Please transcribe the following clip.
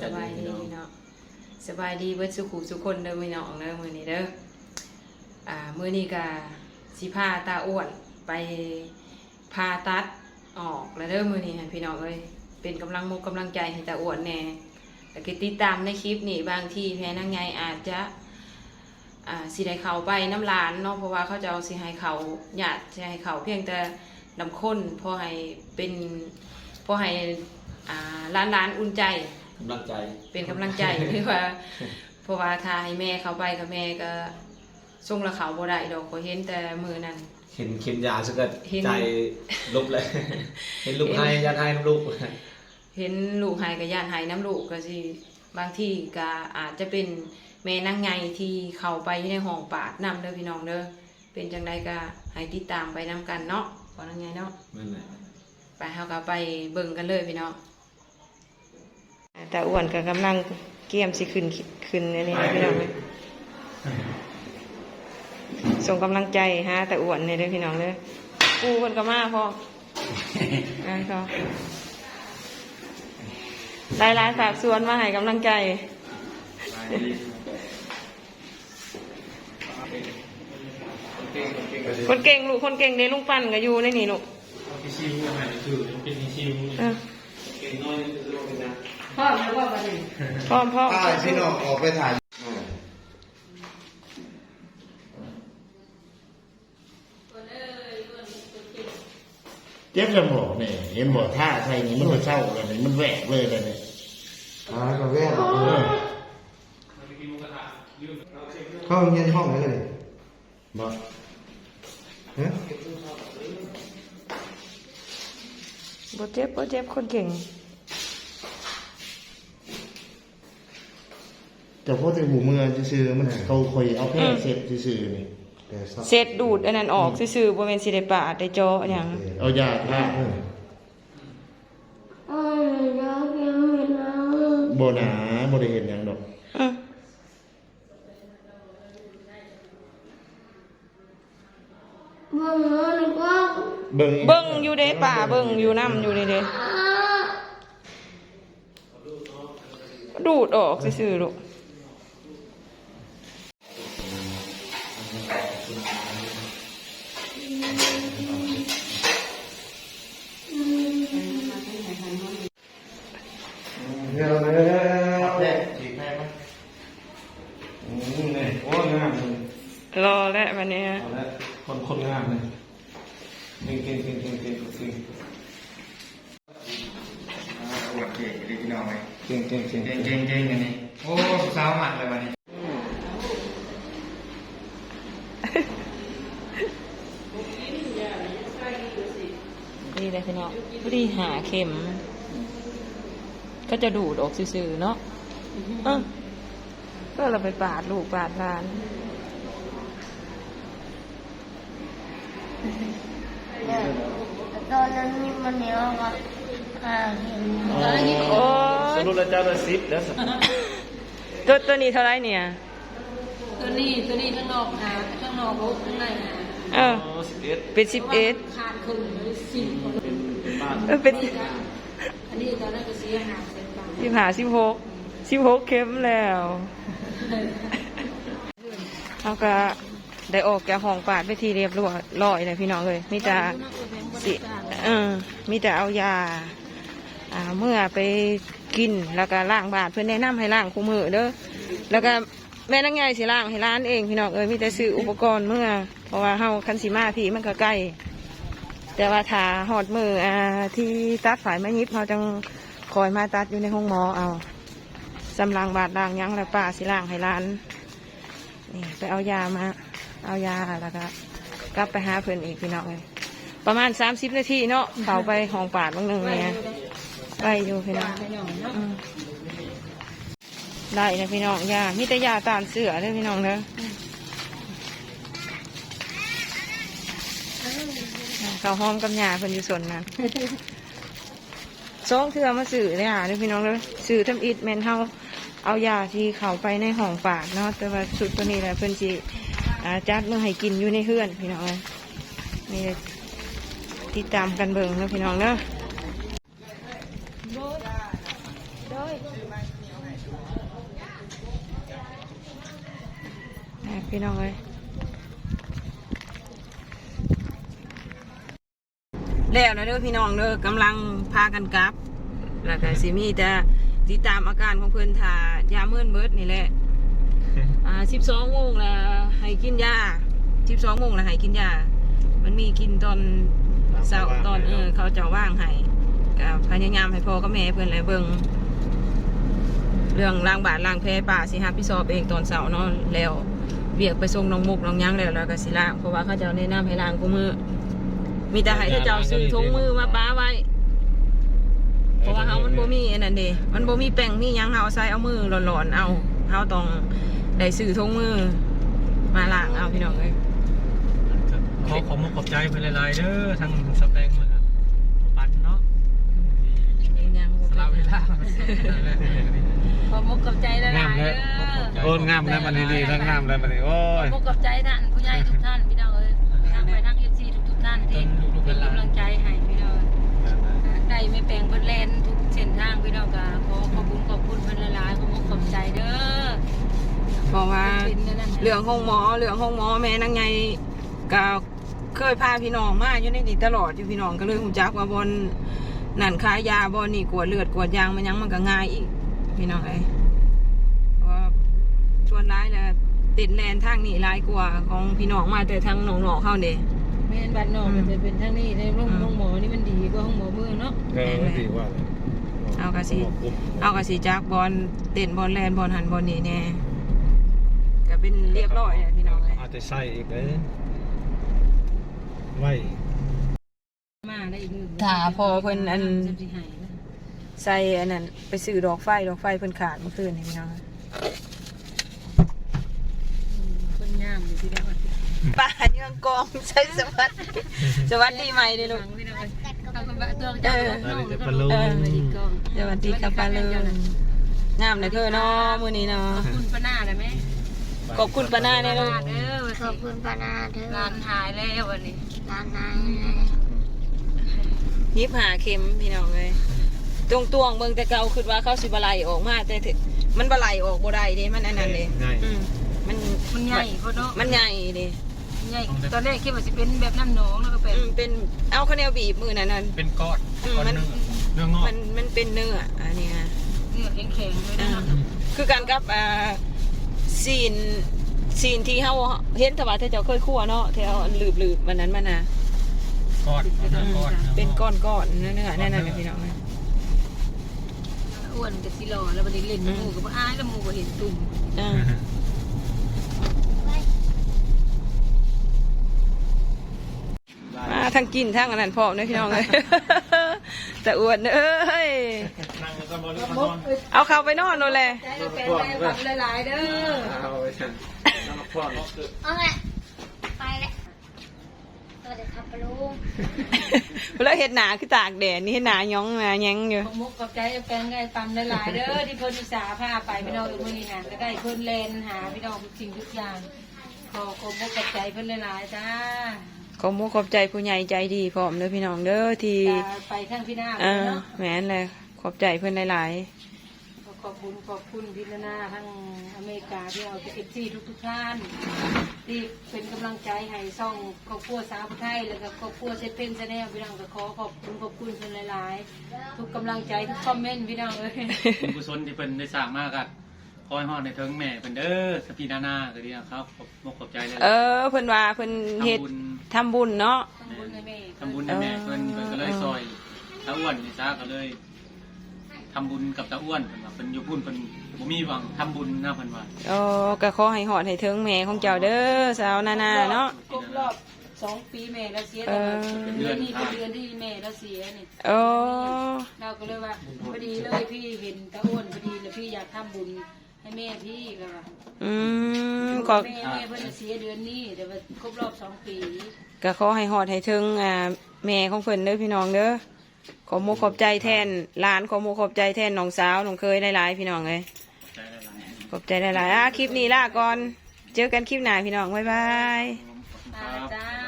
สบายดีพี่น้องสบายดีเบิดสุขุสุขคนเด้อพี่น้องเด้อมื้อนี้เด้ออ่ามื้อนี้ก็สิพาตาอ้วนไปผ่าตัดออกแล้วเด้อมื้อนี้ให้พี่น้องเอ้ยเป็นกำลังมุกกำลังใจให้ตาอ้วนแน่แล้วก็ติดตามในคลิปนี้บางทีแพ้นางไงอาจจะอ่าสิได้เข้าไปน้ำลานเนาะเพราะว่าเขาจะเอาสิให้เขาญาติสิให้เขาเพียงแต่น้ำข้นพอให้เป็นพอให้อ่าร้านร้านๆอุ่นใจ กำลังใจ เป็นกำลังใจหรือว่าเพราะว่าถ้าให้แม่เขาไปกับแม่ก็ส่งละเขาบ่ได้ดอกก็เห็นแต่มือนั้น เห็นเข็มยาสกัดเห็น ใจลุกเลย เห็นลูกให้ยัดให้ลูกเห็นลูกหายกับย่านหายน้ำลูกก็สิบางที่ก็อาจจะเป็นแม่นางไงที่เข้าไปอยู่ในห้องปาดนำเด้อพี่น้องเด้อเป็นจังไดก็ให้ติดตามไปนํกันเนาะพอนางไงเนาะนั่นแหละ ไปเฮาก็ไปเบิ่งกันเลยพี่น้อง แต่อ้วนก็กำลังเกียมสิขึ้นขึ้นอันนี้นะพี่น้องเอ้ยส่งกำลังใจฮะแต่อ้วนเนี่ยเด้อพี่น้องเด้อปูคนก็มาพ่ออ่าก็หลายๆฝากสวนมาให้กำลังใจคนเก่งลูกคนเก่งเด้ลุงปั้นก็อยู่ในนี่ลูก อแล้วพ่อมาดิพ่อพ่อถ้าพี่น้องออกไปถ่ายเจ็บสมองเนี่ยเห็นบ่ท่าใส่นี่มันก็เศร้าเลยนี่มันแหวกเลยเลยเนี่ยอ่าก็แว่นเออเข้าเงียนห้องเลยเลยบ่ฮะบ่เจ็บบ่เจ็บคนเก่ง แต่พอถึงหูเมืองซื่อๆมันเขาคอยเอาแพร่เสร็จซื่อๆนี่แต่สักเศษดูดอันนั้นออกซื่อๆบ่แม่นสิได้ปาดได้เจาะหยังเอายาท่าบ่หนาบ่ได้เห็นหยังดอกอือเบิ่งเบิ่งอยู่เด้ป่าเบิ่งอยู่นํอยู่นี่เด้ดูดออกซื่อๆลูก เดี๋ยวเดี๋ยวเดี๋ยว แร เดี๋ยว กอีกแม่มั้ยอืมนี่โอ้ยงามเลย รอ แล้ววันนี้เอาละคนคนงามเลยเก่งเก่งเก่งเก่งเก่งเก่งโอเคดีพี่น้องเก่งเก่งเก่งเก่งเก่งเก่งอันนี้โอ้สาวมัดเลยวันนี้นี่เลยพี่น้องพอดีหาเข็ม ก็จะดูดออกซื่อๆเนาะเออก็เราไปปาดลูกปาดหลาน ตอนนั้นนี่มันเหนียวอะอ่าเห็นโอ้สยรุปแล้วเจ้าละสิบแล้วสิตัวตัวนี้เท่าไรเนี่ย ตัวนี้ตัวนี้ข้างนอกหาข้างนอกรู้ข้างในหาเออ สิบเอ็ดเป็นสิบเอ็ดขาดครึ่งหรือสิบเป็นเป็นบ้านเออเป็นอันนี้ตอนนั้นก็เสียหาเสร็จไปสิบหาสิบหกสิบหกเข็มแล้วเขาก็ ได้ออกจากห้องปาดไปทีเรียบร้อยร้อยเลยพี่น้องเลยมีแต่สิเออมีแต่เอายาอ่าเมื่อไปกินแล้วก็ล้างบาดเพื่อนแนะนำให้ล้างคู่มือเด้อแล้วก็แม่นังไงสิล้างให้ร้านเองพี่น้องเอ้ยมีแต่ซื้ออุปกรณ์เมื่อ เพราะว่าเฮาคันสีมาพี่มันก็ใกล้แต่ว่าถาหอดมืออ่าที่ตัดฝ่ายไม้ยิบเราจังคอยมาตัดอยู่ในห้องหมอเอาสำลังบาดล้างยังแล้วป้าสิล้างให้ร้านนี่ไปเอายามา เอายาแล้วก็กลับไปหาเพื่อนอีกพี่น้องเลยประมาณสามสิบนาทีเนาะเขาไปห้องปาดบางหนึ่งเนี่ยไปอยู่พี่น้องอืมได้นะพี่น้องยามีแต่ยาตามเสือเลยพี่น้องเด้อเขาวหอมกับยาเพิ่นอยู่ส่วนนั้นสองเทือมาสื่อเลยอะเด้อพี่น้องเด้อสื่อทำอิดแมนเฮาเอายาที่เขาไปในห้องปากเนาะแต่ว่าสุดตัวนี้แหละเพิ่นสิ อาจัดเมื่อให้กินอยู่ในเฮือนพี่น้องเอ้ยนี่ติดตามกันเบิ่งนะพี่น้องเนาะโดยอะพี่น้องเลยแล้วนะเด้อพี่น้องเด้อกำลังพากันกลับ แล้วก็สิมีแต่ติดตามอาการของเพื่อนทายาเมื่อนเบิดนี่แหละ อ่าสิบสองโมงแล้วให้กินยาสิบสองโมงแล้วให้กินยา มันมีกินตอนเช้าตอนเออเขาจะว่างให้ก็พยายามให้พ่อกับแม่เพื่อนเลยเบิ่งเรื่องล้างบาดล้างแผลป่าสิฮับพี่สอบเองตอนเช้าเนาะแล้วเบียกไปส่งน้องมุกน้องยังแล้วแล้วก็สิล้างเพราะว่าเขาเจะแนะนำให้ล้างกูมือ มีแต่ให้เจ้าซื้อถุงมือมาป้าไว้ เพราะว่าเฮามันบ่มีอันนั้นเด้มันบ่มีแป้งมีหยังเฮาใส่เอามือหลอนๆเอาเฮาต้อง ได้ซื้อถุงมือ มาล้างเอาพี่น้องเอ้ยขอขอบมุกขอบใจเป็นหลายๆเด้อทั้งสแตงเหมือนปันเนาะยังบ่สลาเวเป็นลาขอมุกกับใจละลายเด้อโอ้งามแล้วมันดีๆแล้วงามแล้วมันดีโอ้ขอยมุกกับใจท่านผู้ใหญ่ทุกท่านพี่น้องเอ้ยทางไปทางเอฟซีทุกๆท่านที่เป็นกำลังใจให้พี่น้องได้ไม่แปลงเพิ่นแลนทุกเส้นทางพี่น้องก็ขอขอบคุณขอบคุณเพิ่นหลายๆขอมุกขอบใจเด้อ เพราะว่าเป็นนั่นน่ะเรื่องห้องหมอเรื่องห้องหมอแม่นางไงก็เคยพาพี่น้องมาอยู่ในนี่ตลอดอยู่พี่น้องก็เลยรู้จักว่าบนนั่นขายยาบนนี่กวดเลือดกวดยางมันยังมันก็ง่ายอีก พี่น้องเอ้ยเพราะว่าชวนร้ายแล้วติดแลนทางนี่ร้ายกว่าของพี่น้องมาแต่ทางหนองหนอกเข้าเด้แม่นบ้านนอกมันจะเป็นทางนี้ในโรงโรงหมอนี่มันดีกว่าห้องหมอเมืองเนาะเออดีว่าเอากระสีเอากระสีจากบอลเต้นบอลแลนบอลหันบอลนี่แน่ ก็เป็นเรียบร้อยเลยพี่น้องเลยอาจจะใส่อีกเลยไว้มาได้อีกหนึ่งถ้าพอเพิ่นอัน จะสิให้นะใส่อันนั้นไปซื้อดอกไฟดอกไฟเพิ่นขาดเมื่อคืนนี่พี่น้องอืมเพิ่นงามอยู่ที่ได้ว่าป้าเนื่องกองใส่สวัสดีสวัสดีใหม่เลยลูก ฟังพี่น้องเอ้ยเอาคนแบบตัวเจ้าน้องแล้วก็เออ สวัสดีกองสวัสดีครับป้าเลยงามเลยเธอเนาะมื้อนี้เนาะขอบคุณป้าหน้าได้ไหม ขอบคุณป้าหน้าแน่ลูกเด้อขอบคุณปานาเธอร้านหายแล้ววันนี้ร้านนายเลยยิบหาเข็มพี่น้องเลยตวงตวงๆเบิ่งแต่เก่าคิดว่าเขาสิบ่ไหลออกมาแต่ถึงมันบ่ไหลออกบ่ได้เด้มันอันนั้นเด้ง่ายอืมมันมันใหญ่พอเนาะมันใหญ่เด้ใหญ่ตอนแรกคิดว่าสิเป็นแบบน้ำหนองแล้วก็เป็นอืมเป็นเอาข้าวเหนียวบีบมือนั่นน่ะเป็นก้อนอืมก้อนมันเนื้อเนื้องอกมันมันเป็นเนื้ออันนี้ฮะเนื้อแข็งๆเลยนะคือกันกับอ่า ซีนซีนที่เฮาเห็นแต่ว่าถ้าเจ้าเคยคั่วเนาะที่เอาอันหลืบๆมันนั้นมันน่ะก้อนเนื้อก้อนเป็นก้อนๆเนื้อเนื้อแน่นอนพี่น้องอ้วนกับสิหล่อแล้วบัดนี้เล่นหมูกับอ้ายแล้วหมูก็เห็นตุ่มอ่ามาทั้งกินทั้งอันนั้นพร้อมเด้อพี่น้องเลยแต่อ้วนเอ้ย เอาเข้าไปนอนโน่นแหละใจเราเป็นใจฝันหลายๆเด้อเอาไปฉันนั่งพ่อเนาะเอาไงไปแล้วสวัสดีครับปาลุงแล้วเห็ดหนาคือตากแดดนี่เห็ดหนาย้องมาแย้งอยู่ขอมุกกับใจแปลงไงฟันหลายๆเด้อที่เพิ่นอุตส่าห์พาไปพี่น้องอยู่มื้อนี้น่ะก็ได้เพิ่นเลนหาพี่น้องทุกสิ่งทุกอย่างขอขอมุกกับใจเพิ่นหลายๆจ้าขอมุกขอบใจผู้ใหญ่ใจดีพร้อมเด้อพี่น้องเด้อที่จะไปข้างพี่หน้าเออเนาะแม่นเลยข อบใจเพื่อนหลายขอขอบคุณขอบคุณพี่นานาทั้งอเมริกาที่เอาเอฟซีทุกทุกๆท่านที่เป็นกำลังใจให้ซ่องครอบครัวสาวผู้ไทยแล้วก็ครอบครัวเซเป็นแนลพี่น้องก็ขอขอบคุณขอบคุณเพิ่นหลาย ๆ ทุกกำลังใจทุกคอมเมนต์พี่น้องเอ้ยบุญกุศลที่เพิ่นได้สร้างมากครับคอยฮอดในเทิงแม่เพิ่นเด้อสปีนานาก็ดีนะครับขอบมกขอบใจเลยๆ เออเพื่อนว่าเพื่อนเฮ็ดทำบุญทำบุญเนาะ ทำบุญให้แม่ทำบุญให้แม่เพิ่นเพิ่นก็เลยซอยตาอ้วนนี่ซะก็เลย ทำบุญกับตาอ้วนเพิ่นว่าเพิ่นอยู่พุ่นเพิ่นบ่มีหวังทำบุญนะเพิ่นว่าโอ้ก็ขอให้หอดให้ถึงแม่ของเจ้าเด้อสาวนานาเนาะ ครบรอบสองปีแม่แล้วเสียเอแล้วอเดือนนี้เป็นเดือนที่แม่แล้วเสียนี่ โอ้ เราก็เลยว่าพอดีเลยพี่เห็นตาอ้วนพอดีแล้วพี่อยากทำบุญให้แม่พี่ก็ว่าอืมขอแม่แม่เพิ่นจะเสียเดือนนี้เดี๋ยวมันครบรอบสองปีก็ขอให้หอดให้ถึงอ่าแม่ของเพิ่นเด้อพี่น้องเด้อ ขอมุกขอบใจแทนหลานขอมุกขอบใจแทนน้องสาวน้องเคยหลายๆพี่น้องเลยใจหลายๆขอบใจหลายๆอะคลิปนี้ล่าก่อน เจอกันคลิปหน้าพี่น้องบ๊ายบายขอบคุณครับจ้า